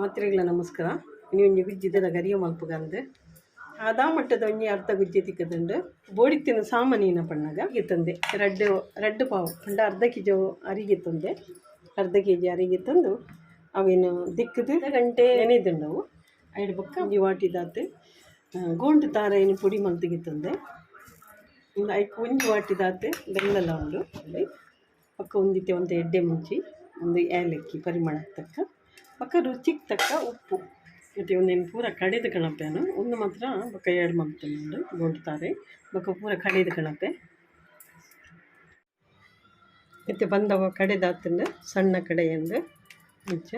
ಮಾತ್ರೆಗಳ ನಮಸ್ಕಾರ. ಇನ್ನು ಒಂಜಿ ಗುಜ್ಜಿದ ಗರಿಯ ಮಲ್ಪುಗಂದು ಆದಾ ಮಟ್ಟದ ಒಂಜಿ ಅರ್ಧ ಗುಜ್ಜಿ ತಿಕ್ಕದುಂಡು ಬೋಡಿತ್ತಿನ ಸಾಮಾನಿನ ಪಣ್ಣಗ ತಂದೆ. ರಡ್ಡ್ ರಡ್ಡ್ ಪಾವು, ಪಂಡ ಅರ್ಧ ಕೆ ಜಿ ಅರಿಗೆ ತಂದೆ. ಅರ್ಧ ಕೆ ಜಿ ಅರಿಗೆ ತಂದು ಅವೇನು ದಿಕ್ಕದು ಗಂಟೆ ನೆನೆದುಂಡವು ಐಡ್ ಬೊಕ್ಕ ಒಂಜಿ ವಾಟಿದಾತು ಗೋಂಡು ತಾರ ಪುಡಿ ಮಲ್ತಿಗೆ ತಂದೆ. ಒಂದು ಐಕ್ ಒಂಜಿ ವಾಟಿದಾತು ಬೆಲ್ಲಲ ಉಂಡು ಅಲ್ಲಿ ಪಕ್ಕ ಒಂದಿತ್ತೆ ಒಂದು ಎಡ್ಡೆ ಮುಂಚಿ ಒಂದು ಏಲಕ್ಕಿ ಪರಿಮಳಕ್ಕೆ ತಕ್ಕ. ಪಕ್ಕ ರುಚಿಗೆ ತಕ್ಕ ಉಪ್ಪು ಮತ್ತು ಒಂದೇನು ಪೂರ ಕಡೆದ ಕಣಪೆನು ಒಂದು ಮಾತ್ರ ಬೊಕ್ಕ ಎರಡು ಮಲ್ತೇನೆ ಉಂಡು ಗೋಡ್ತಾರೆ ಬೊಕ್ಕ ಪೂರ ಕಡೆದ ಕಣಪೆ ಮತ್ತು ಬಂದವ ಕಡೆದಾತಂಡು ಸಣ್ಣ ಕಡೆಯಂದು ಮುಂಚ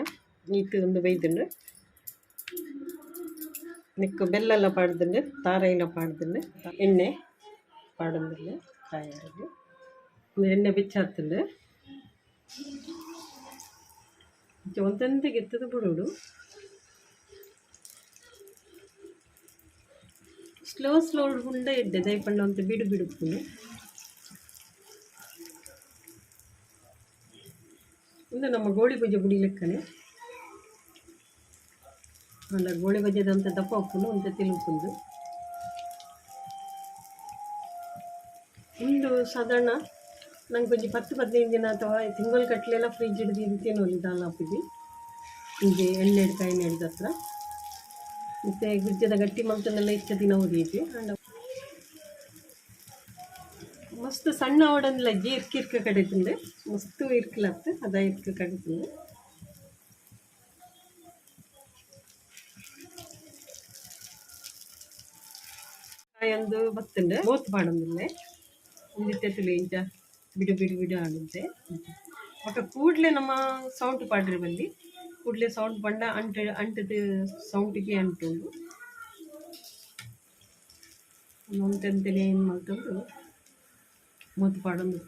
ನೀತು ಒಂದು ಬೈದುಂಡು ನಿಕ್ಕು ಬೆಲ್ಲೆಲ್ಲ ಪಾಡ್ದುಂಡು ತಾರೆಲ್ಲ ಪಾಡ್ದುಂಡು ಎಣ್ಣೆ ಪಾಡೊಂದಿಲ್ಲ ಕಾಯಾರಿಗೆ ಒಂದು ಎಣ್ಣೆ ಒಂದೊಂದಿಗೆ ಎತ್ತದ ಬಿಡುಡು ಸ್ಲೋ ಸ್ಲೋ ಹುಂಡ ಇದ್ದೆ ದಯಪಂಡ ಅಂತ ಬಿಡು ಬಿಡುಪುಂಡು ಇಂದು ನಮ್ಮ ಗೋಳಿ ಬಜೆ ಬುಡಿ ಲೆಕ್ಕನೆ ಅಲ್ಲ, ಗೋಳಿ ಬಜೆದಂತ ದಪ್ಪ ಉಪ್ಪುಂಡು, ಅಂತ ತಿಳ್ಕೊಂಡು. ಇಂದು ಸಾಧಾರಣ ನಂಗೆ ಕೊಂಚ ಪತ್ತು ಪದಿನೈದು ದಿನ ಅಥವಾ ತಿಂಗಳು ಕಟ್ಟಲೆಲ್ಲ ಫ್ರಿಜ್ ಹಿಡಿದು ಇದು ತಿನ್ನೋಲಿ ಹಾಕಿದ್ವಿ ಹೀಗೆ ಎಣ್ಣೆ ಹಿಡ್ಕಾಯಿ ಎಣ್ಣೆ ಹತ್ರ. ಮತ್ತು ಗುಜ್ಜದ ಗಟ್ಟಿ ಮಂಚನೆಲ್ಲ ಇಷ್ಟ ದಿನ ಓದಿದ್ವಿ ಅಂಡ ಮಸ್ತ್ ಸಣ್ಣ ಓಡಂದಿಲ್ಲ ಜಿ ಇರ್ಕ ಇರ್ಕ ತಿಂದೆ ಮಸ್ತ್ ಇರ್ಕಲತ್ತ ಅದ ಇರ್ಕ ತಿಂದೆ ಕಾಯೊಂದು ಬತ್ತಂಡೆ. ಮೂತ್ ಮಾಡೊಂದಿಲ್ಲೆ ಒಂದಿತ್ತೆ ತುಳಿ ಇಂಚ. ಬಿಡು ಬಿಡು ಬಿಡು ಆಗುತ್ತೆ. ಮತ್ತು ಕೂಡಲೇ ನಮ್ಮ ಸೌಂಡ್ ಪಾಡ್ರಿ ಬಲ್ಲಿ ಕೂಡಲೇ ಸೌಂಡ್ ಬಂಡ ಅಂಟ, ಅಂಟದ ಸೌಂಡಿಗೆ ಅಂಟುಂಡು ಅಂತಂತಲೇ ಏನು ಮಾಡ್ಕೊಂಡು ಮೂತು ಪಾಡೊಂದು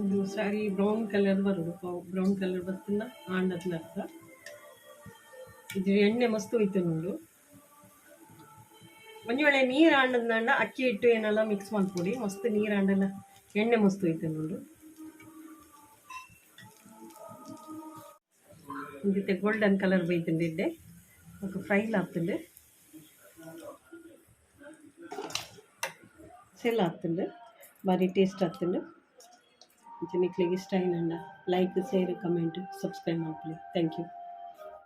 ಒಂದು ಸಾರಿ ಬ್ರೌನ್ ಕಲರ್ ಬರೋದು. ಬ್ರೌನ್ ಕಲರ್ ಬರ್ತಲ್ಲ ಆಂಡತ್ಲ ಅರ್ಥ ಇದು ಎಣ್ಣೆ ಮಸ್ತ್ ಹೋಯ್ತು ನೋಡು. ಒಂಜಿ ವೇಳೆ ನೀರು ಆಂಡದ್ನಾಂಡ ಅಕ್ಕಿ ಹಿಟ್ಟು ಏನೆಲ್ಲ ಮಿಕ್ಸ್ ಮಾಡ್ಕೊಡಿ. ಮಸ್ತ್ ನೀರು ಆಂಡಲ್ಲ ಎಣ್ಣೆ ಮಸ್ತ್ ಹೋಯ್ತು ನೋಡು. ಇದಕ್ಕೆ ಗೋಲ್ಡನ್ ಕಲರ್ ಬೈತಂದಿದ್ದೆ ఒక ಫ್ರೈಲ್ ಆಗ್ತದೆ ಸೆಲ್ ಆಗ್ತದೆ ಭಾರಿ ಟೇಸ್ಟ್ ಆಗ್ತದೆ ఇది మీకు ఇష్టమైందండి లైక్ షేర్ కమెంట్ సబ్స్క్రైబ్ అవ్వండి థ్యాంక్ యూ